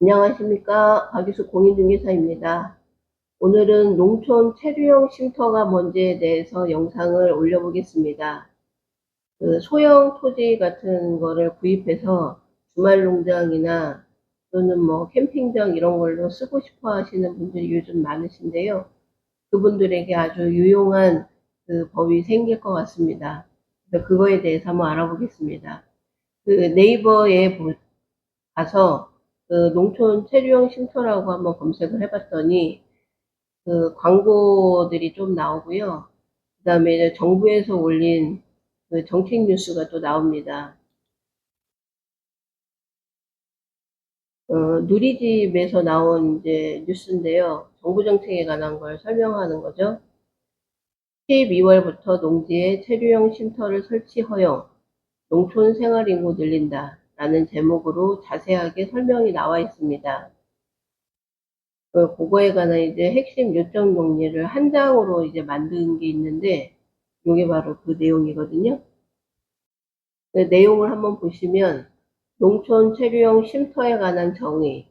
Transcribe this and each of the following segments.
안녕하십니까. 박유수 공인중개사입니다. 오늘은 농촌 체류형 쉼터가 뭔지에 대해서 영상을 올려보겠습니다. 그 소형 토지 같은 거를 구입해서 주말 농장이나 또는 뭐 캠핑장 이런 걸로 쓰고 싶어 하시는 분들이 요즘 많으신데요. 그분들에게 아주 유용한 그 법이 생길 것 같습니다. 그거에 대해서 한번 알아보겠습니다. 그 네이버에 가서 그 농촌 체류형 쉼터라고 한번 검색을 해봤더니 그 광고들이 좀 나오고요. 그 다음에 정부에서 올린 그 정책 뉴스가 또 나옵니다. 어, 누리집에서 나온 이제 뉴스인데요. 정부 정책에 관한 걸 설명하는 거죠. 12월부터 농지에 체류형 쉼터를 설치 허용, 농촌 생활 인구 늘린다. 라는 제목으로 자세하게 설명이 나와 있습니다. 그 그거에 관한 이제 핵심 요점 정리를 한 장으로 이제 만든 게 있는데 이게 바로 그 내용이거든요. 그 내용을 한번 보시면 농촌 체류형 쉼터에 관한 정의,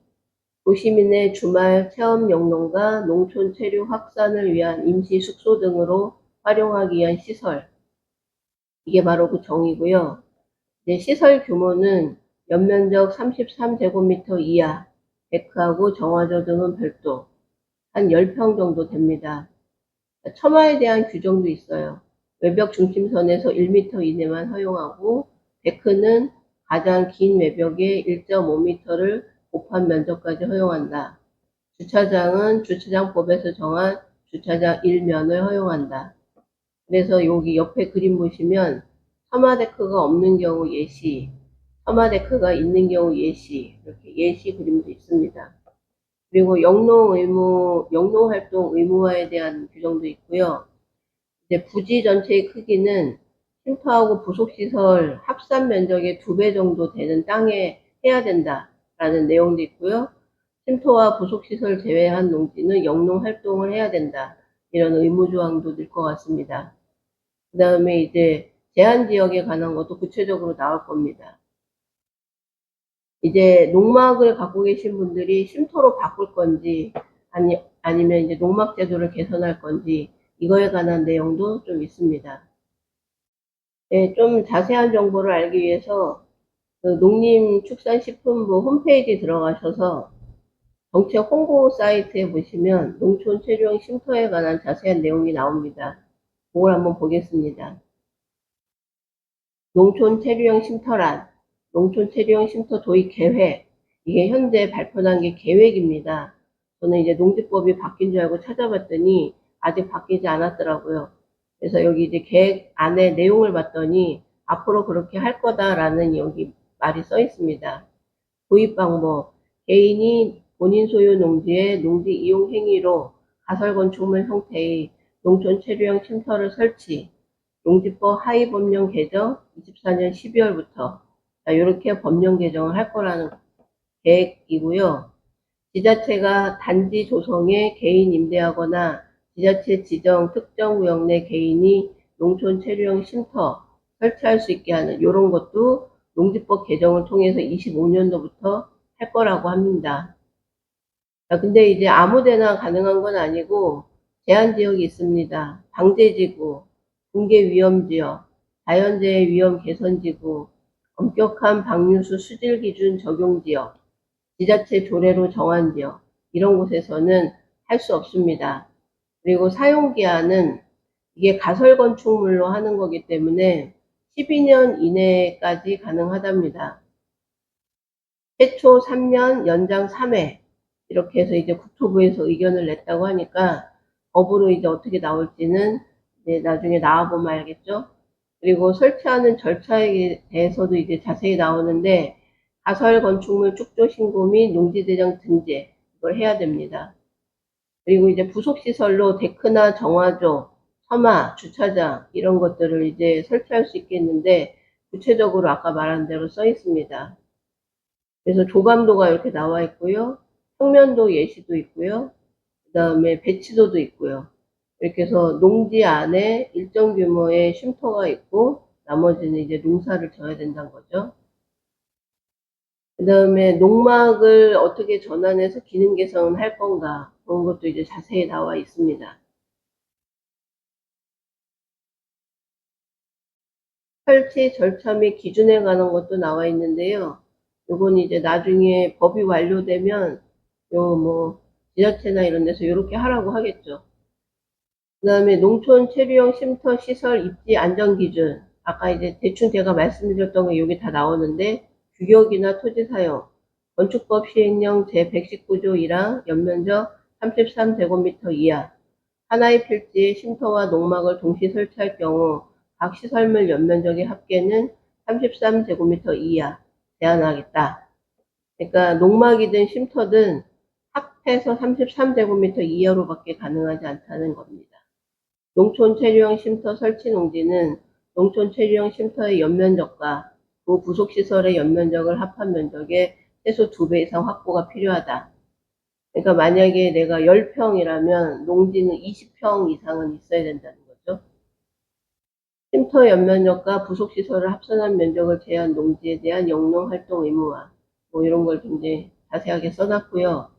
도시민의 주말 체험 영농과 농촌 체류 확산을 위한 임시 숙소 등으로 활용하기 위한 시설. 이게 바로 그 정의고요. 이제 시설 규모는 연면적 33제곱미터 이하, 데크하고 정화조 등은 별도, 한 10평 정도 됩니다. 처마에 대한 규정도 있어요. 외벽 중심선에서 1m 이내만 허용하고, 데크는 가장 긴 외벽에 1.5m를 곱한 면적까지 허용한다. 주차장은 주차장법에서 정한 주차장 1면을 허용한다. 그래서 여기 옆에 그림 보시면 서마데크가 없는 경우 예시, 서마데크가 있는 경우 예시, 이렇게 예시 그림도 있습니다. 그리고 영농 의무, 영농 활동 의무화에 대한 규정도 있고요. 이제 부지 전체의 크기는 쉼터하고 부속시설 합산 면적의 두 배 정도 되는 땅에 해야 된다라는 내용도 있고요. 쉼터와 부속시설 제외한 농지는 영농 활동을 해야 된다. 이런 의무 조항도 늘 것 같습니다. 그 다음에 이제 제한 지역에 관한 것도 구체적으로 나올 겁니다. 이제 농막을 갖고 계신 분들이 쉼터로 바꿀 건지 아니 아니면 이제 농막 제도를 개선할 건지 이거에 관한 내용도 좀 있습니다. 네, 좀 자세한 정보를 알기 위해서 그 농림축산식품부 홈페이지 들어가셔서 정책 홍보 사이트에 보시면 농촌 체류형 쉼터에 관한 자세한 내용이 나옵니다. 그걸 한번 보겠습니다. 농촌 체류형 쉼터란 농촌 체류형 쉼터 도입 계획 이게 현재 발표한 게 계획입니다. 저는 이제 농지법이 바뀐 줄 알고 찾아봤더니 아직 바뀌지 않았더라고요. 그래서 여기 이제 계획 안에 내용을 봤더니 앞으로 그렇게 할 거다라는 여기 말이 써 있습니다. 도입 방법 개인이 본인 소유 농지의 농지 이용 행위로 가설 건축물 형태의 농촌 체류형 쉼터를 설치 농지법 하위 법령 개정 24년 12월부터 이렇게 법령 개정을 할 거라는 계획이고요. 지자체가 단지 조성에 개인 임대하거나 지자체 지정 특정 구역 내 개인이 농촌 체류형 쉼터 설치할 수 있게 하는 이런 것도 농지법 개정을 통해서 25년도부터 할 거라고 합니다. 자, 근데 이제 아무데나 가능한 건 아니고 제한 지역이 있습니다. 방제지구, 붕괴 위험 지역, 자연재해 위험 개선지구, 엄격한 방류수 수질 기준 적용 지역, 지자체 조례로 정한 지역, 이런 곳에서는 할 수 없습니다. 그리고 사용 기한은 이게 가설 건축물로 하는 거기 때문에 12년 이내까지 가능하답니다. 최초 3년, 연장 3회 이렇게 해서 이제 국토부에서 의견을 냈다고 하니까 법으로 이제 어떻게 나올지는 나중에 나와보면 알겠죠. 그리고 설치하는 절차에 대해서도 이제 자세히 나오는데 가설 건축물 축조 신고 및 농지 대장 등재 이걸 해야 됩니다. 그리고 이제 부속 시설로 데크나 정화조, 서마, 주차장 이런 것들을 이제 설치할 수 있겠는데 구체적으로 아까 말한 대로 써 있습니다. 그래서 조감도가 이렇게 나와 있고요. 평면도 예시도 있고요. 그 다음에 배치도도 있고요. 이렇게 해서 농지 안에 일정 규모의 쉼터가 있고 나머지는 이제 농사를 져야 된다는 거죠. 그 다음에 농막을 어떻게 전환해서 기능 개선할 건가 그런 것도 이제 자세히 나와 있습니다. 설치 절차 및 기준에 관한 것도 나와 있는데요. 요건 이제 나중에 법이 완료되면 요 뭐 지자체나 이런 데서 이렇게 하라고 하겠죠. 그 다음에 농촌 체류형 쉼터 시설 입지 안전 기준. 아까 이제 대충 제가 말씀드렸던 거 여기 다 나오는데 규격이나 토지 사용, 건축법 시행령 제119조 1항 연면적 33제곱미터 이하, 하나의 필지에 쉼터와 농막을 동시 설치할 경우 각 시설물 연면적의 합계는 33제곱미터 이하 제한하겠다. 그러니까 농막이든 쉼터든 합해서 33제곱미터 이하로밖에 가능하지 않다는 겁니다. 농촌 체류형 쉼터 설치 농지는 농촌 체류형 쉼터의 연면적과 그 부속 시설의 연면적을 합한 면적의 최소 2배 이상 확보가 필요하다. 그러니까 만약에 내가 10평이라면 농지는 20평 이상은 있어야 된다는 거죠. 쉼터 연면적과 부속 시설을 합산한 면적을 제한 농지에 대한 영농 활동 의무화 뭐 이런 걸 굉장히 자세하게 써놨고요.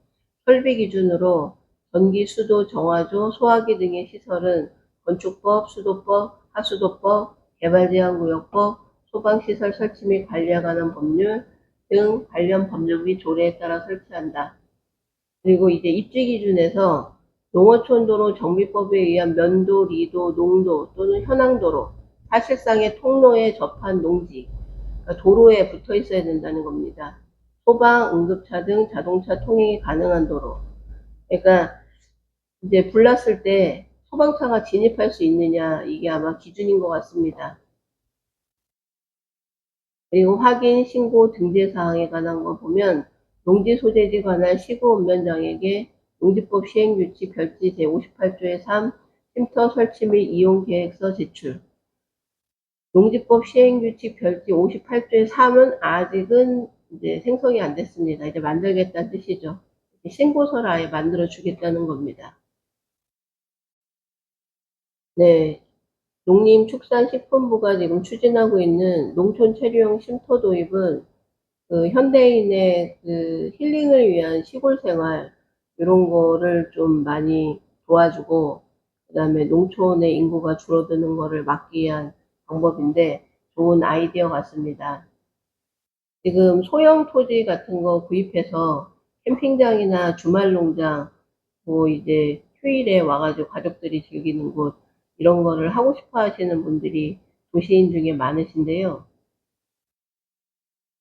설비 기준으로 전기, 수도, 정화조, 소화기 등의 시설은 건축법, 수도법, 하수도법, 개발제한구역법, 소방시설 설치 및 관리에 관한 법률 등 관련 법률 및 조례에 따라 설치한다. 그리고 이제 입지 기준에서 농어촌도로 정비법에 의한 면도, 리도, 농도 또는 현황도로 사실상의 통로에 접한 농지, 그러니까 도로에 붙어 있어야 된다는 겁니다. 소방, 응급차 등 자동차 통행이 가능한 도로. 그러니까 이제 불났을 때 소방차가 진입할 수 있느냐 이게 아마 기준인 것 같습니다. 그리고 확인, 신고, 등재 사항에 관한 거 보면 농지 소재지 관한 시구 운면장에게 농지법 시행규칙 별지 제58조의 3 쉼터 설치 및 이용 계획서 제출. 농지법 시행규칙 별지 58조의 3은 아직은 이제 생성이 안 됐습니다. 이제 만들겠다는 뜻이죠. 신고서를 아예 만들어 주겠다는 겁니다. 네. 농림축산식품부가 지금 추진하고 있는 농촌 체류형 쉼터 도입은 그 현대인의 그 힐링을 위한 시골 생활 이런 거를 좀 많이 도와주고 그다음에 농촌의 인구가 줄어드는 거를 막기 위한 방법인데 좋은 아이디어 같습니다. 지금 소형 토지 같은 거 구입해서 캠핑장이나 주말 농장 뭐 이제 휴일에 와가지고 가족들이 즐기는 곳 이런 거를 하고 싶어 하시는 분들이 도시인 중에 많으신데요.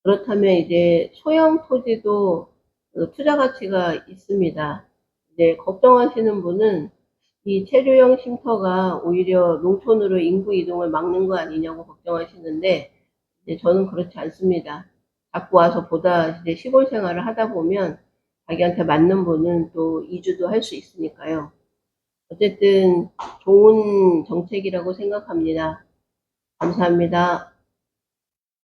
그렇다면 이제 소형 토지도 그 투자 가치가 있습니다. 이제 걱정하시는 분은 이 체류형 쉼터가 오히려 농촌으로 인구 이동을 막는 거 아니냐고 걱정하시는데 저는 그렇지 않습니다. 자꾸 와서 보다 이제 시골 생활을 하다 보면 자기한테 맞는 분은 또 이주도 할 수 있으니까요. 어쨌든 좋은 정책이라고 생각합니다. 감사합니다.